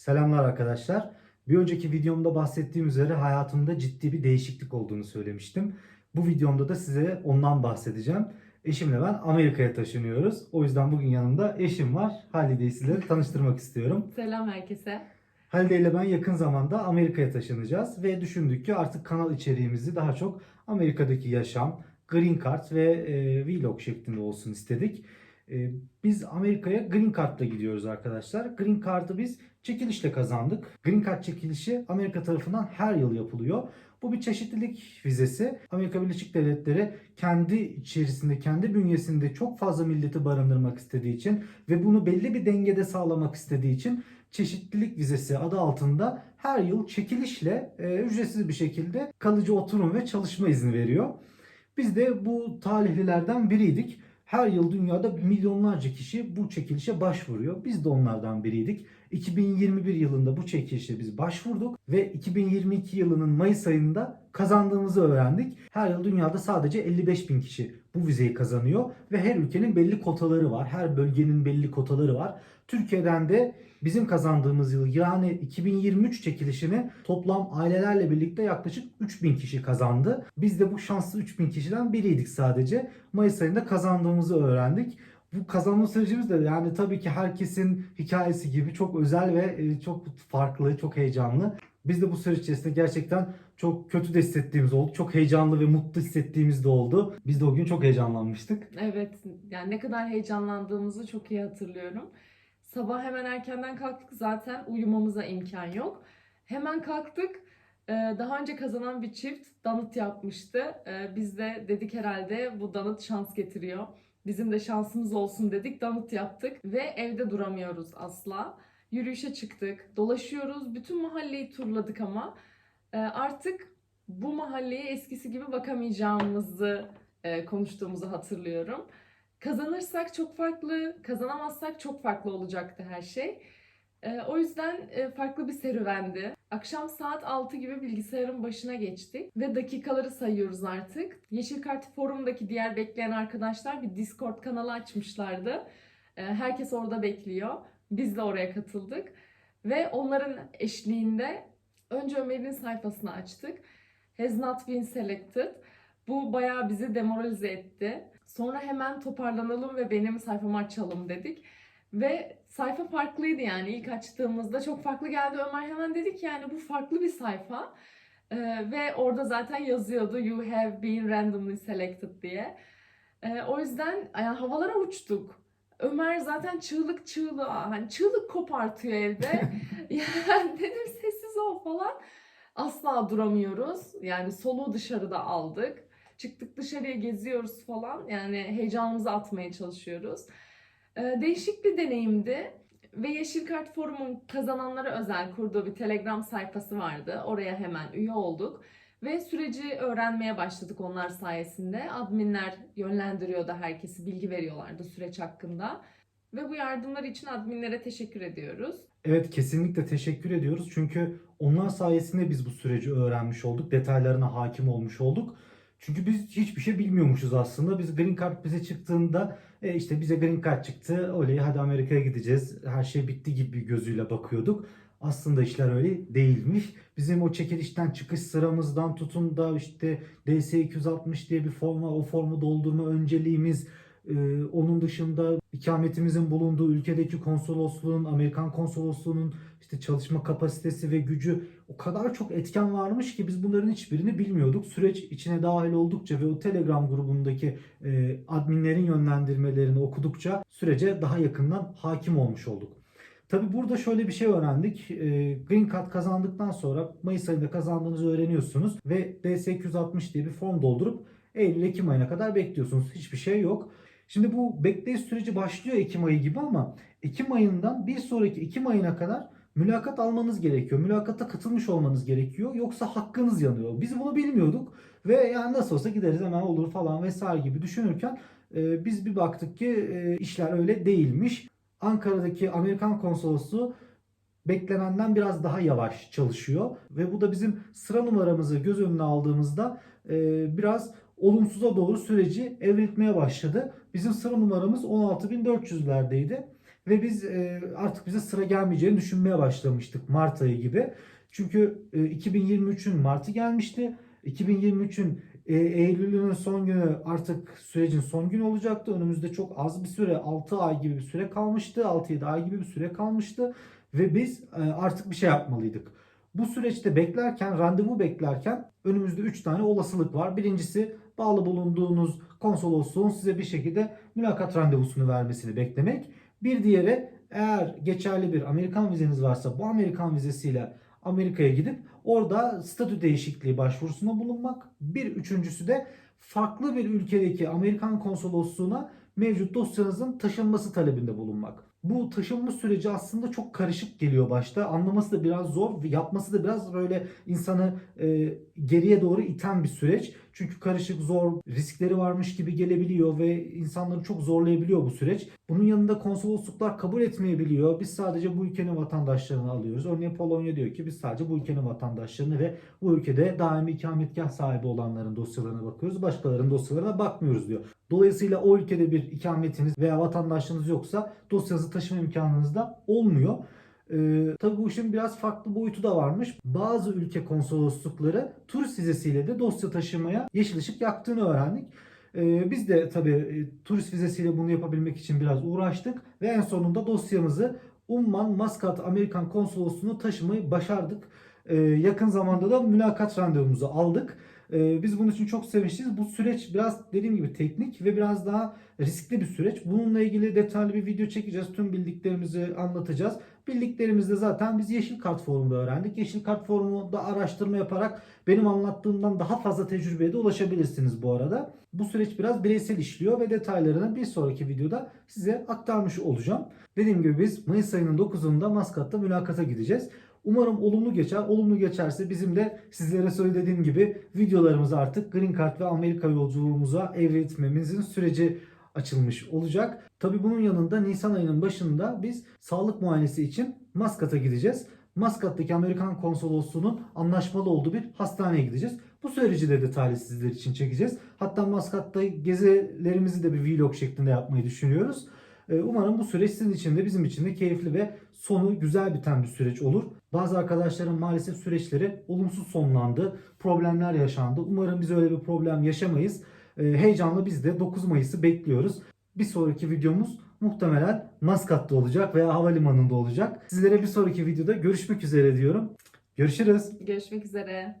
Selamlar arkadaşlar. Bir önceki videomda bahsettiğim üzere hayatımda ciddi bir değişiklik olduğunu söylemiştim. Bu videomda da size ondan bahsedeceğim. Eşimle ben Amerika'ya taşınıyoruz. O yüzden bugün yanımda eşim var. Halide'yi sizlere tanıştırmak istiyorum. Selam herkese. Halide ile ben yakın zamanda Amerika'ya taşınacağız ve düşündük ki artık kanal içeriğimizi daha çok Amerika'daki yaşam, green card ve e, vlog şeklinde olsun istedik. E, biz Amerika'ya green card'la gidiyoruz arkadaşlar. Green card'ı biz çekilişle kazandık. Green card çekilişi Amerika tarafından her yıl yapılıyor. Bu bir çeşitlilik vizesi. Amerika Birleşik Devletleri kendi içerisinde, kendi bünyesinde çok fazla milleti barındırmak istediği için ve bunu belli bir dengede sağlamak istediği için çeşitlilik vizesi adı altında her yıl çekilişle e, ücretsiz bir şekilde kalıcı oturum ve çalışma izni veriyor. Biz de bu talihlilerden biriydik. Her yıl dünyada milyonlarca kişi bu çekilişe başvuruyor. Biz de onlardan biriydik. 2021 yılında bu çekilişe biz başvurduk ve 2022 yılının Mayıs ayında kazandığımızı öğrendik. Her yıl dünyada sadece 55 bin kişi bu vizeyi kazanıyor ve her ülkenin belli kotaları var. Her bölgenin belli kotaları var. Türkiye'den de bizim kazandığımız yıl yani 2023 çekilişini toplam ailelerle birlikte yaklaşık 3000 kişi kazandı. Biz de bu şanslı 3000 kişiden biriydik sadece. Mayıs ayında kazandığımızı öğrendik. Bu kazanma sürecimiz de yani tabii ki herkesin hikayesi gibi çok özel ve e, çok farklı, çok heyecanlı. Biz de bu süreç içerisinde gerçekten çok kötü de hissettiğimiz oldu. Çok heyecanlı ve mutlu hissettiğimiz de oldu. Biz de o gün çok heyecanlanmıştık. Evet, yani ne kadar heyecanlandığımızı çok iyi hatırlıyorum. Sabah hemen erkenden kalktık zaten uyumamıza imkan yok. Hemen kalktık. Ee, Daha önce kazanan bir çift danıt yapmıştı. Ee, Biz de dedik herhalde bu danıt şans getiriyor. Bizim de şansımız olsun dedik, danıt yaptık ve evde duramıyoruz asla. Yürüyüşe çıktık, dolaşıyoruz, bütün mahalleyi turladık ama e, artık bu mahalleye eskisi gibi bakamayacağımızı e, konuştuğumuzu hatırlıyorum. Kazanırsak çok farklı, kazanamazsak çok farklı olacaktı her şey. E, o yüzden farklı bir serüvendi. Akşam saat 6 gibi bilgisayarın başına geçtik ve dakikaları sayıyoruz artık. Yeşil Kart Forum'daki diğer bekleyen arkadaşlar bir Discord kanalı açmışlardı. Herkes orada bekliyor. Biz de oraya katıldık. Ve onların eşliğinde önce Ömer'in sayfasını açtık. Has not been selected. Bu bayağı bizi demoralize etti. Sonra hemen toparlanalım ve benim sayfamı açalım dedik. Ve sayfa farklıydı yani ilk açtığımızda çok farklı geldi. Ömer hemen dedi ki yani bu farklı bir sayfa. Ee, ve orada zaten yazıyordu you have been randomly selected diye. Ee, o yüzden yani havalara uçtuk. Ömer zaten çığlık çığlığa hani çığlık kopartıyor evde. yani dedim sessiz ol falan. Asla duramıyoruz. Yani soluğu dışarıda aldık. Çıktık dışarıya geziyoruz falan. Yani heyecanımızı atmaya çalışıyoruz. Ee, değişik bir deneyimdi. Ve Yeşil Kart Forum'un kazananlara özel kurduğu bir Telegram sayfası vardı. Oraya hemen üye olduk. Ve süreci öğrenmeye başladık onlar sayesinde. Adminler yönlendiriyordu herkesi, bilgi veriyorlardı süreç hakkında. Ve bu yardımlar için adminlere teşekkür ediyoruz. Evet kesinlikle teşekkür ediyoruz. Çünkü onlar sayesinde biz bu süreci öğrenmiş olduk. Detaylarına hakim olmuş olduk. Çünkü biz hiçbir şey bilmiyormuşuz aslında. Biz Green Card bize çıktığında e, işte bize Green Card çıktı. Oley hadi Amerika'ya gideceğiz. Her şey bitti gibi bir gözüyle bakıyorduk. Aslında işler öyle değilmiş. Bizim o çekilişten çıkış sıramızdan tutun da işte DS 260 diye bir form var. O formu doldurma önceliğimiz. e, onun dışında ikametimizin bulunduğu ülkedeki konsolosluğun, Amerikan konsolosluğunun işte çalışma kapasitesi ve gücü o kadar çok etken varmış ki biz bunların hiçbirini bilmiyorduk. Süreç içine dahil oldukça ve o Telegram grubundaki e, adminlerin yönlendirmelerini okudukça sürece daha yakından hakim olmuş olduk. Tabi burada şöyle bir şey öğrendik. E, Green Card kazandıktan sonra Mayıs ayında kazandığınızı öğreniyorsunuz ve DS260 diye bir form doldurup Eylül-Ekim ayına kadar bekliyorsunuz. Hiçbir şey yok. Şimdi bu bekleyiş süreci başlıyor Ekim ayı gibi ama Ekim ayından bir sonraki Ekim ayına kadar mülakat almanız gerekiyor. Mülakata katılmış olmanız gerekiyor. Yoksa hakkınız yanıyor. Biz bunu bilmiyorduk ve yani nasıl olsa gideriz hemen olur falan vesaire gibi düşünürken e, biz bir baktık ki e, işler öyle değilmiş. Ankara'daki Amerikan konsolosluğu beklenenden biraz daha yavaş çalışıyor ve bu da bizim sıra numaramızı göz önüne aldığımızda e, biraz olumsuza doğru süreci evrilmeye başladı. Bizim sıra numaramız 16.400'lerdeydi. Ve biz e, artık bize sıra gelmeyeceğini düşünmeye başlamıştık Mart ayı gibi. Çünkü e, 2023'ün Mart'ı gelmişti. 2023'ün e, Eylül'ün son günü artık sürecin son günü olacaktı. Önümüzde çok az bir süre 6 ay gibi bir süre kalmıştı. 6-7 ay gibi bir süre kalmıştı. Ve biz e, artık bir şey yapmalıydık. Bu süreçte beklerken, randevu beklerken önümüzde 3 tane olasılık var. Birincisi bağlı bulunduğunuz konsolosluğun size bir şekilde mülakat randevusunu vermesini beklemek. Bir diğeri eğer geçerli bir Amerikan vizeniz varsa bu Amerikan vizesiyle Amerika'ya gidip orada statü değişikliği başvurusunda bulunmak. Bir üçüncüsü de farklı bir ülkedeki Amerikan konsolosluğuna mevcut dosyanızın taşınması talebinde bulunmak. Bu taşınma süreci aslında çok karışık geliyor başta. Anlaması da biraz zor, yapması da biraz böyle insanı e, geriye doğru iten bir süreç. Çünkü karışık, zor, riskleri varmış gibi gelebiliyor ve insanları çok zorlayabiliyor bu süreç. Bunun yanında konsolosluklar kabul etmeyebiliyor. Biz sadece bu ülkenin vatandaşlarını alıyoruz. Örneğin Polonya diyor ki biz sadece bu ülkenin vatandaşlarını ve bu ülkede daimi ikametgah sahibi olanların dosyalarına bakıyoruz. Başkalarının dosyalarına bakmıyoruz diyor. Dolayısıyla o ülkede bir ikametiniz veya vatandaşlığınız yoksa dosyanızı taşıma imkanınız da olmuyor. Ee, tabii bu işin biraz farklı boyutu da varmış. Bazı ülke konsoloslukları turist vizesiyle de dosya taşımaya yeşil ışık yaktığını öğrendik. Ee, biz de tabii e, turist vizesiyle bunu yapabilmek için biraz uğraştık ve en sonunda dosyamızı Umman Maskat Amerikan Konsolosluğu'na taşımayı başardık. Ee, yakın zamanda da mülakat randevumuzu aldık. Ee, biz bunun için çok sevinçliyiz. Bu süreç biraz dediğim gibi teknik ve biraz daha riskli bir süreç. Bununla ilgili detaylı bir video çekeceğiz. Tüm bildiklerimizi anlatacağız. Bildiklerimizi de zaten biz Yeşil Kart Forumu'nda öğrendik. Yeşil Kart Forumu'da araştırma yaparak benim anlattığımdan daha fazla tecrübeye de ulaşabilirsiniz bu arada. Bu süreç biraz bireysel işliyor ve detaylarını bir sonraki videoda size aktarmış olacağım. Dediğim gibi biz Mayıs ayının 9'unda Maskat'ta mülakata gideceğiz. Umarım olumlu geçer. Olumlu geçerse bizim de sizlere söylediğim gibi videolarımızı artık Green Card ve Amerika yolculuğumuza evrilmemizin süreci açılmış olacak. Tabi bunun yanında Nisan ayının başında biz sağlık muayenesi için Maskat'a gideceğiz. Maskat'taki Amerikan konsolosluğunun anlaşmalı olduğu bir hastaneye gideceğiz. Bu süreci de detaylı sizler için çekeceğiz. Hatta Maskat'ta gezilerimizi de bir vlog şeklinde yapmayı düşünüyoruz. Ee, Umarım bu süreç sizin için de bizim için de keyifli ve sonu güzel biten bir süreç olur. Bazı arkadaşların maalesef süreçleri olumsuz sonlandı. Problemler yaşandı. Umarım biz öyle bir problem yaşamayız. Ee, Heyecanla biz de 9 Mayıs'ı bekliyoruz. Bir sonraki videomuz muhtemelen Maskat'ta olacak veya havalimanında olacak. Sizlere bir sonraki videoda görüşmek üzere diyorum. Görüşürüz. Görüşmek üzere.